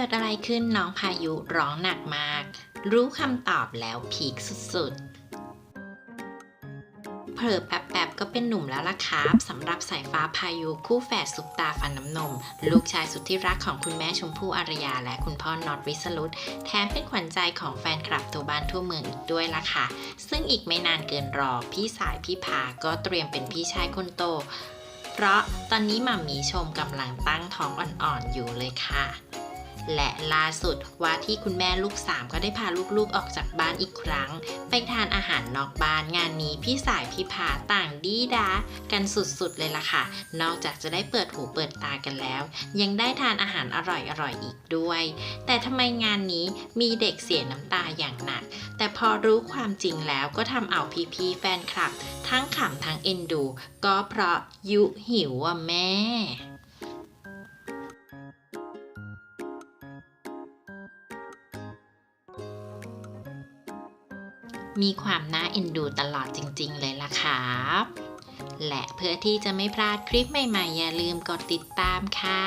กิดอะไรขึ้นน้องพายุร้องหนักมาก รู้คำตอบแล้วพีคสุดๆ เผลอแป๊บๆก็เป็นหนุ่มแล้วล่ะครับสำหรับสายฟ้าพายุคู่แฝดซุปตาฟันน้ำนม ลูกชายสุดที่รักของคุณแม่ชมพู่อารยา และคุณพ่อนอตวิสรุตแถมเป็นขวัญใจของแฟนคลับทั่วบ้านทั่วเมืองอีกด้วยล่ะค่ะ ซึ่งอีกไม่นานเกินรอ พี่สายพี่พาก็เตรียมเป็นพี่ชายคนโต เพราะตอนนี้หมามีชมกำลังตั้งท้องอ่อนๆอยู่เลยค่ะ และล่าสุดว่าที่คุณแม่ลูกสามก็ได้พาลูกๆออกจากบ้านอีกครั้ง ไปทานอาหารนอกบ้านงานนี้พี่สายพี่พาต่างดีดากันสุดๆเลยล่ะค่ะ นอกจากจะได้เปิดหูเปิดตากันแล้ว ยังได้ทานอาหารอร่อยๆอีกด้วย แต่ทำไมงานนี้มีเด็กเสียน้ำตาอย่างหนัก แต่พอรู้ความจริงแล้วก็ทำเอาพี่ๆแฟนคลับ ทั้งขำทั้งเอ็นดู ก็เพราะยุหิวอะแม่ มีความน่าเอ็นดูตลอดจริง ๆ เลยล่ะครับ และเพื่อที่จะไม่พลาดคลิปใหม่ ๆ อย่าลืมกดติดตามค่ะ